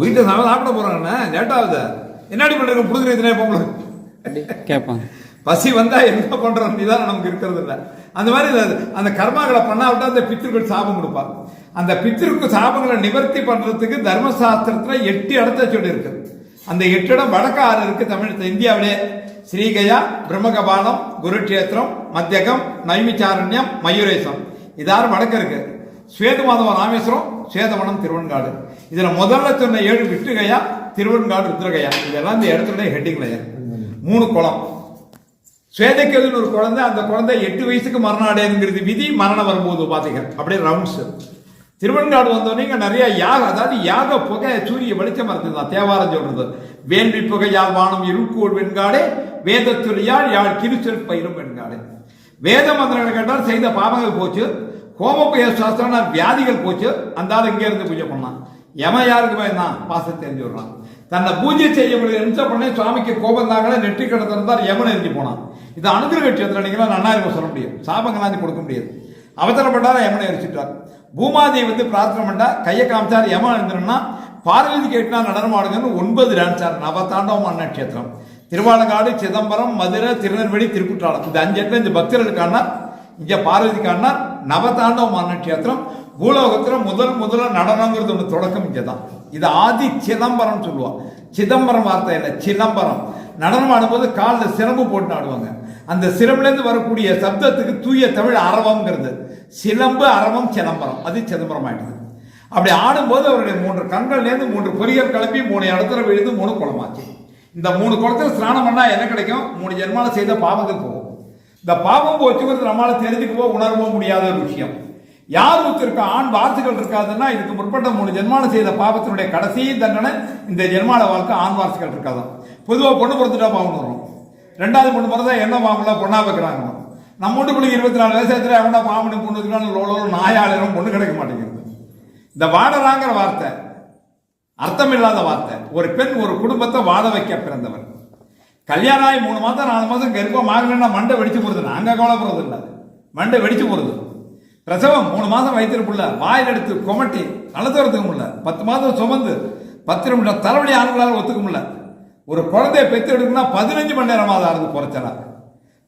வீட்டில் சாப்பிட சாப்பிட போறாங்கண்ணே லேட்டாகுது. என்னடி பண்றீங்க புடுங்குறதுனே பொங்கலுக்கு கேட்பாங்க பசி வந்தா என்ன பண்றோம் நிதானம் நமக்கு இருக்கிறது இல்ல. அந்த மாதிரி அந்த கர்மாக்களை பண்ணாவிட்டா அந்த பித்திருக்கள் சாபம் கொடுப்பார் அந்த பித்திருக்கு சாபங்களை நிவர்த்தி பண்றதுக்கு தர்மசாஸ்திரத்துல எட்டு இடத்த சொல்லி இருக்கு அந்த எட்டு இடம் வடக்கு ஆறு இருக்கு தமிழ் இந்தியாவிலே. ஸ்ரீகயா பிரம்மகபாலம் குருட்சேத்திரம் மத்தியகம் நைமிச்சாரண்யம் மயூரேசம் இதாறு வடக்கு இருக்கு. ஸ்வேதமாதவ ராமேஸ்வரம் ஸ்வேதவனம் திருவன்காடு இதில் முதல்ல சொன்ன ஏழு விட்டுகையா திருவெண்காடு ருத்ரகையா. இதெல்லாம் இந்த இடத்துல ஹெட்டிங்லையா மூணு குளம். சுவேதக்கேதுன்னு ஒரு குழந்தை அந்த குழந்தை எட்டு வயசுக்கு மரணம் அடையுங்கிறது விதி மரணம் வரும்போது பார்த்தீங்க அப்படியே ரவுண்ட்ஸ் திருவெண்காடு வந்தோடனே இங்கே நிறைய யாக அதாவது யாக புகை சூரிய வெளிச்சம் இருந்தது தேவாரம் சொல்றது. வேள்வி புகை யாழ் வானம் இருக்கூர் வெண்காடே வேதத்துறையால் யாழ் கிருச்சல் பயிரும் வெண்காடே வேத மந்திரங்கள் கேட்டால் செய்த பாவங்கள் போச்சு. கோமபய சாஸ்திரம் வியாதிகள் போச்சு. அந்த ஆள் இருந்து பூஜை பண்ணான் எம யாருக்கு பயந்தான் பாசம் தெரிஞ்சு விடுறான் தன்னை பூஜை செய்ய முடியல நிமிஷம் பண்ணி சுவாமிக்கு கோபம் தாங்களே நெற்றி கடத்திருந்தார் திறந்தார் யமன் எரிஞ்சு போனான். இது அனுகிரக கட்சியத்தில் நன்னா நன்னாயிரம் சொல்ல முடியும் சாபங்களாந்தி கொடுக்க முடியாது. அவசரப்பட்டார யமனை எரிச்சிட்டார் பூமாதேவி வந்து பிரார்த்தனை பண்ணா கையை காமிச்சார் யமன் எழுந்திரன்னா பார்வதி கேட்டினா நடனமாடுங்கன்னு ஒன்பது டான்ஸார் நவதாண்டவம் நட்சத்திரம் திருவாலங்காடு சிதம்பரம் மதுரை திருநெல்வேலி திருக்குற்றாலம். இந்த அஞ்சு இடத்துல இந்த பக்தர்களுக்கான இங்கே பார்வதிக்கான நவதாண்டவ நட்சத்திரம் பூலோகத்தில் முதல் முதல்ல நடனங்கிறது ஒன்று தொடக்கம் இங்கே தான் இது ஆதி சிதம்பரம் சொல்லுவான் சிதம்பரம் வார்த்தை இல்லை சிதம்பரம். நடனம் ஆடும்போது காலில் சிரம்பு போட்டு ஆடுவாங்க. அந்த சிரம்புலேருந்து வரக்கூடிய சப்தத்துக்கு தூய தமிழ் அரவம்ங்கிறது. சிலம்பு அரவம் சிதம்பரம். அது சிதம்பரம் ஆயிடுது. அப்படி ஆடும்போது அவருடைய மூன்று கண்கள்லேருந்து மூன்று பொறியர் கிளப்பி மூணு இடத்துல விழுந்து மூணு குளமாச்சு. இந்த மூணு குளத்தில் ஸ்நானம் பண்ணால் என்ன கிடைக்கும்? மூணு ஜென்மாவில் செய்த பாவங்கள் போகும். இந்த பாவம் போச்சுங்கிறது நம்மளால தெரிஞ்சுக்கவோ உணரவோ முடியாத ஒரு விஷயம். யார் ஒருத்தருக்கு ஆண் வாரிசுகள் இருக்காதுன்னா இதுக்கு முற்பட்ட மூணு ஜென்மானம் செய்த பாவத்தினுடைய கடைசி தண்டனை இந்த ஜென்மால வாழ்க்கை ஆண் வாரிசுகள் இருக்காதான். பொதுவாக பொண்ணு பிறந்துட்டா பாவம் வரும். ரெண்டாவது பொண்ணு பிறந்தா என்ன பாவம்ல பொண்ணா வைக்கிறாங்க நம்ம வீட்டு பிள்ளைங்க இருபத்தி நாலு வயசுல எவனா பாவனி பொண்ணு இருக்கான்னு லோலோ நாயாளரும் பொண்ணு கிடைக்க மாட்டேங்குது. இந்த வாடலாங்கிற வார்த்தை அர்த்தமில்லாத வார்த்தை ஒரு பெண் ஒரு குடும்பத்தை வாழ வைக்க பிறந்தவர் கல்யாணம் ஆகி மூணு மாதம் நாலு மாதம் கருப்பாக ஆகலைன்னா மண்டை வெடிச்சு போறது நாங்கள் கவலைப்படுறது இல்லை. மண்டை வெடிச்சு போறது பிரசவம் மூணு மாதம் வயிற்றுக்குள்ள வாயில் எடுத்து கொமட்டி நடத்துறதுக்கு முடியல பத்து மாதம் சுமந்து பத்து நிமிஷம் தலைவலி ஆண்களால் ஒத்துக்க முடியல. ஒரு குழந்தைய பெற்று எடுக்கணும்னா பதினஞ்சு மணி நேரமாக ஆறுது குறைச்சலா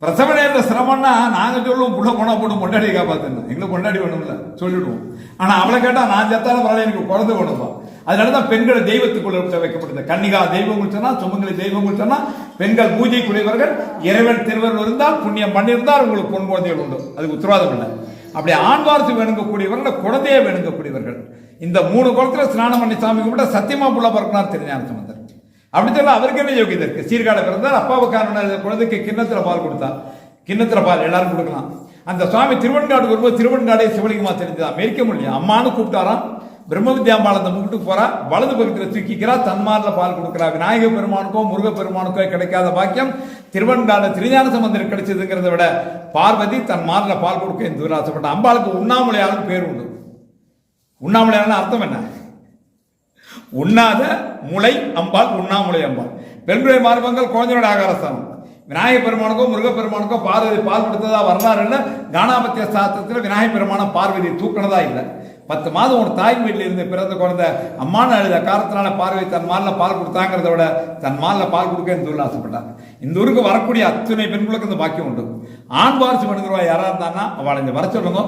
பிரசவ நேரத்துல சிரமம்னா நாங்கள் சொல்லுவோம் புள்ள போனா போட்டு கொண்டாடி காப்பாற்றணும் எங்களுக்கு கொண்டாடி வேணும்ல சொல்லிவிடுவோம் ஆனால் அவளை கேட்டால் நான் செத்தாலும் பரவாயில்ல எனக்கு குழந்தை வேணுமா அதனாலதான் பெண்களை தெய்வத்துக்குள்ள வைக்கப்பட்டது கன்னிகா தெய்வங்கள் சொன்னால் சுமங்கலி தெய்வங்கள் சொன்னால் பெண்கள் பூஜைக்குரியவர்கள் இறைவன் திருவருள் இருந்தால் புண்ணியம் பண்ணியிருந்தால் உங்களுக்கு பொன் குழந்தைகள் உண்டு. அதுக்கு உத்தரவாதம் இல்லை. அப்படி ஆண் வேணுங்கக்கூடியவர்கள் குழந்தையை வேணுங்கக்கூடியவர்கள். இந்த மூணு குளத்துல ஸ்நானம் பண்ணி சாமி கும்பிட்ட சத்தியமா புள்ள பிறக்கணும் திருஞான சம்பந்தர். அப்படி சொல்ல அவருக்கு என்ன யோகியதை இருக்கு? சீர்காழ பிறந்தார் அப்பாவுக்கான குழந்தைக்கு கிண்ணத்தில் பால் கொடுத்தார் கிண்ணத்தில் பால் எல்லாரும் கொடுக்கலாம். அந்த சுவாமி திருவெண்காடு வரும்போது திருவெண்காடே சிவலிங்கமாக தெரிஞ்சுதான். மேய்க்க முடியும் அம்மானு கூப்பிட்டாராம். பிரம்ம வித்யாம்பாள் அந்த போறா வலது பக்கத்தில் தூக்கிக்கிறா தன்மார்ல பால் கொடுக்குறா. விநாயக பெருமானுக்கோ முருக பெருமானுக்கோ கிடைக்காத பாக்கியம். திருவெண்காடு திருஞான சம்பந்தர் கிடைச்சதுங்கிறத விட பார்வதி தன் மார்ல பால் கொடுக்க என்று ஆசைப்பட்ட? அம்பாளுக்கு உண்ணாமலையாலும் பேர் உண்டு. உண்ணாமலையான அர்த்தம் என்ன? உண்ணாத முளை அம்பாள் உண்ணாமுலை அம்பாள். பெண்களுடைய மார்பங்கள் குழந்தையோட ஆகாரஸ்தானம். விநாயக பெருமானுக்கோ முருகப்பெருமானுக்கோ பார்வதி பால் கொடுத்ததா வரலாறு இல்லை. கானாபத்திய சாஸ்திரத்தில் விநாயக பெருமான பார்வதி தூக்கினதா இல்லை. பத்து மாதம் ஒரு தாய் வீட்டில் இருந்து பிறந்த குழந்தை அம்மான அழுத காரத்தினால பார்வை தன் மாலில் பால் கொடுத்தாங்கிறத விட தன் மாலில் பால் கொடுக்க இந்த ஊரில் ஆசைப்பட்டாங்க. இந்த ஊருக்கு வரக்கூடிய அத்தனை பெண்களுக்கு இந்த பாக்கியம் உண்டு. ஆண் வாரிசு பண்ணுகிறவா யாராக இருந்தான்னா அவளை இந்த வர சொல்லுங்க.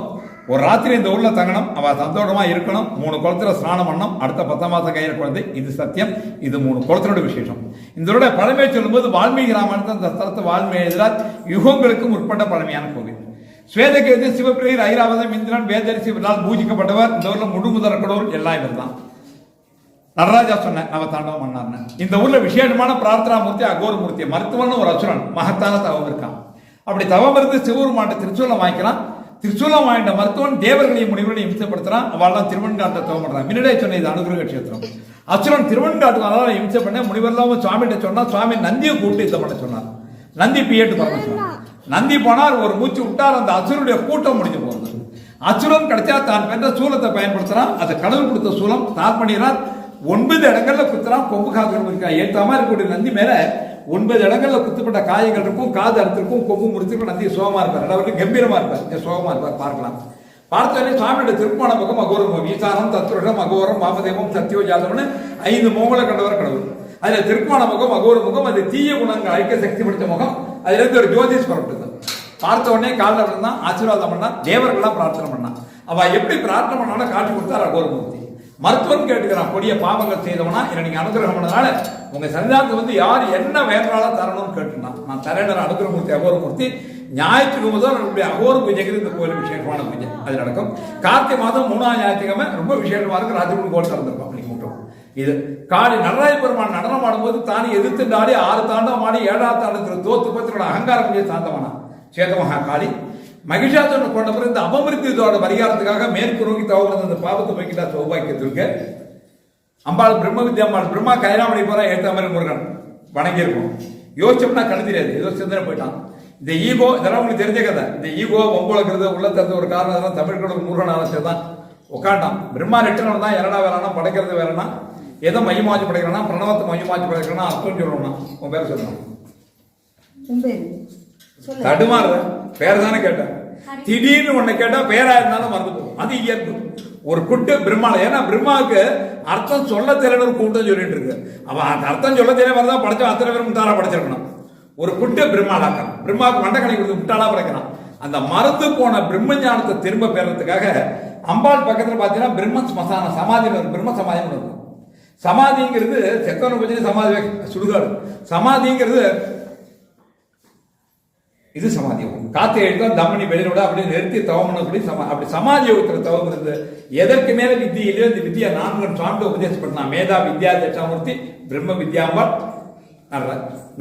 ஒரு ராத்திரி இந்த ஊரில் தங்கணும் அவள் சந்தோஷமாக இருக்கணும் மூணு குளத்துல ஸ்நானம் பண்ணணும் அடுத்த பத்தாம் மாதம் கையில் குழந்தை. இது சத்தியம் இது மூணு குளத்தினோட விசேஷம். இதோட பழமையை சொல்லும்போது வால்மீகி தான் இந்த ஸ்தலத்தை வால்மீகி எழுதினார் யுகங்களுக்கும் முற்பட்ட பழமையான கோவில். ஸ்வேதகேது சிவபிரியர் ஐராவதம் இந்திரன் வேதரிசி இவரால் பூஜிக்கப்பட்டவர் இந்த ஊர்ல முழுமுதற் கடவுள் எல்லாம் இவர் தான் நடராஜா சொன்ன அவ தாண்டவம் பண்ணார்னு இந்த ஊர்ல விசேஷமான பிரார்த்தனா மூர்த்தி அகோர மூர்த்தி மருத்துவன் ஒரு அசுரன் மகத்தான தவம் இருக்கான். அப்படி தவம் இருந்து சிவபெருமாண்ட திருச்சூலம் வாங்கிக்கிறான். திருச்சூலம் வாங்கிட்ட மருத்துவன் தேவர்களையும் முனிவர்களையும் இம்சப்படுத்துறான். அவள்லாம் திருவன்காட்டை தவம் பண்றான். முன்னாடியே சொன்ன இது அனுகிரக கஷேத்திரம் அசுரன் திருவன்காட்டுக்கு அதனால இம்சை பண்ண முனிவர்லாம் சுவாமிகிட்ட சொன்னா சுவாமி நந்தியை கூப்பிட்டு இதை பண்ண சொன்னார். நந்தி பியட்டு பண்ண சொன்னார் நந்தி போனார் ஒரு மூச்சு விட்டார் அந்த அசுரனுடைய கூட்டம் முடிஞ்சு போகுது. அசுரம் கிடைச்சா தான் பெற்ற சூலத்தை பயன்படுத்துறான். அது கடவுள் கொடுத்த சூலம். தான் பண்ணிடுறார் ஒன்பது இடங்கள்ல குத்துறான். கொம்பு காதுகள் இருக்கா. ஏத்தாம இருக்கக்கூடிய நந்தி மேல ஒன்பது இடங்கள்ல குத்துப்பட்ட காயங்கள் இருக்கும். காது அறுத்திருக்கும். கொம்பு முடிச்சிருக்கும் நந்தி சோகமா இருப்பார். அதாவது கம்பீரமா இருப்பார். சோகமா இருப்பார்? பார்க்கலாம். பார்த்தோன்னே சுவாமியோட திருப்பான பக்கம் அகோரம் ஈசானம் தத்துவம் அகோரம் வாமதேவம் சத்தியோ ஜாதவம்னு ஐந்து முகங்களை கண்டவர் கடவுள். அதுல திருப்பான முகம் அகோர முகம் அது தீய குணங்கள் அழிக்க சக்தி படைத்த முகம். அதுல இருந்து ஒரு ஜோதிஷ் புறப்பட்டது பார்த்த உடனே காலில் விழுந்தான். ஆசீர்வாதம் பண்ணா தேவர்கள்லாம் பிரார்த்தனை பண்ணா அவ எப்படி பிரார்த்தனை பண்ணாலும் காட்டி கொடுத்தார் அகோரமூர்த்தி மருத்துவம் கேட்டுக்கிறான் கொடிய பாவங்கள் செய்தவனா? என்னை நீங்க அனுகிரகம் பண்ணனால உங்க சன்னிதானத்துக்கு வந்து யார் என்ன வேண்டாலும் தரணும்னு கேட்டுனான். நான் தரேன் அனுகிரகமூர்த்தி அகோரமூர்த்தி. ஞாயிற்றுக்கு முதல் நம்முடைய அகோர பூஜைக்கு இந்த கோயில் விசேஷமான பூஜை. அது நடக்கும். கார்த்திகை மாதம் மூணாம் ஞாயிற்றுக்கிழமை ரொம்ப விசேஷமா இருக்கு. ராஜகுரு கோயில் திறந்திருக்கும் அப்படி இது காளி நடராஜ பெருமான் நடனம் ஆடும்போது தானே எதிர்த்து ஆடி ஆறு தாண்டம் ஆடி ஏழாவது தாண்டத்தில் தோத்து பத்திரோட அகங்காரம் செய்ய தாண்டவனா சேதமகா காளி மகிஷாசுரனை கொண்ட பிறகு இந்த அபமிருத்தி இதோட பரிகாரத்துக்காக மேற்கு நோக்கி தவறு அந்த பாவத்தை போய்கிட்டா சௌபாக்கியத்திற்கு. அம்பாள் பிரம்ம வித்யா அம்பாள் பிரம்மா கைராமணி போற ஏற்ற மாதிரி முருகன் வணங்கியிருக்கும். யோசிச்சோம்னா கண்ணு தெரியாது. ஏதோ சிந்தனை போயிட்டான். இந்த ஈகோ இதெல்லாம் உங்களுக்கு தெரிஞ்ச கதை. இந்த ஈகோ ஒம்புலக்கிறது உள்ள திறந்த ஒரு காரணம் அதெல்லாம் தமிழ்களோட முருகன் ஆலோசனை தான் உட்காண்டான் பிரம்மா நெட்டனம் தான் இரடா வேறானா படைக்கிறது வேறனா எதை மையமாச்சு படைக்கிறானா பிரணவத்தை மையமாச்சு படைக்கிறானா அர்த்தம் சொல்லணும்னா உன் பேர் சொல்லணும் உன் பேரு தானே கேட்டேன் திடீர்னு ஒண்ணு கேட்டா பேரா இருந்தாலும் மறந்து போகும். அது இயல்பு. ஒரு குட்டு பிரம்மால ஏன்னா பிரம்மாவுக்கு அர்த்தம் சொல்ல தெரியல ஒரு கூட்டம் சொல்லிட்டு இருக்கு. அவன் அந்த அர்த்தம் சொல்ல தெரிய வரதான் படிச்சா அத்தனை பேரும் முட்டாளா படைச்சிருக்கணும். ஒரு குட்டு பிரம்மாலாக்கான் பிரம்மாவுக்கு மண்டக்கணி கொடுத்து முட்டாளா படைக்கிறான். அந்த மறந்து போன பிரம்ம ஞானத்தை திரும்ப பெறறதுக்காக அம்பாள் பக்கத்துல பாத்தீங்கன்னா பிரம்ம ஸ்மசான சமாதி பிரம்ம சமாதி இருக்கும். சமாதிங்கிறது செத்தவனை பற்றி சமாதி சுடுகாடு. சமாதிங்கிறது இது சமாதி. யோகம் காத்து எழுத்தா தமனி வெளியோட அப்படியே நிறுத்தி தவம் பண்ணக்கூடிய சமா அப்படி சமாதி யோகத்தில் தவம் இருந்து எதற்கு மேல வித்தியிலே இந்த வித்யா நான்கு சான்று உபதேசம் மேதா வித்யா தட்சாமூர்த்தி பிரம்ம வித்யாம்பாள் நல்ல.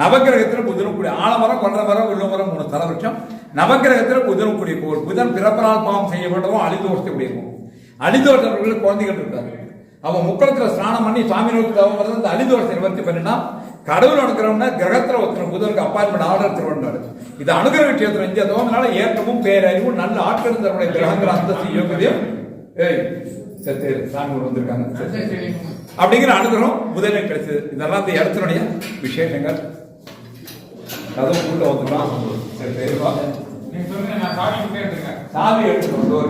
நவகிரகத்துல புதனும் கூடிய ஆலமரம் கொண்ட மரம் உள்ள மரம் மூணு தலவட்சம் நவகிரகத்தில் புதனும் கூடிய கோள். புதன் பிறப்பனால் பாவம் செய்யப்பட்டவும் அழிதோஷத்தை அழிந்து ஒருத்தவர்களுக்கு குழந்தைகள் இருக்காரு அவன் முக்கலத்துல ஸ்நானம் பண்ணி சுவாமி நோக்கி தவம் அந்த அழிதோஷத்தை நிவர்த்தி பண்ணினா கடவுள் அனுக்கிறவன கிரகத்துல ஒருத்தர் புதனுக்கு அப்பாயின்மெண்ட் ஆர்டர் திருவண்டாரு இது அனுகிரக கஷேத்திரம் இந்த தோமனால ஏற்றமும் பேரறிவும் நல்ல ஆட்கள் தன்னுடைய கிரகங்கள் அந்தஸ்து யோகதையும் ஏய் செத்து சாமி வந்திருக்காங்க. அப்படிங்கிற அனுகிரகம் முதலில் கிடைச்சது. இதெல்லாம் இந்த இடத்தினுடைய விசேஷங்கள். கதவு உள்ள வந்துக்கலாம் சரி, சரி, நான் சாவி கிட்டே சாமி வந்து ஒரு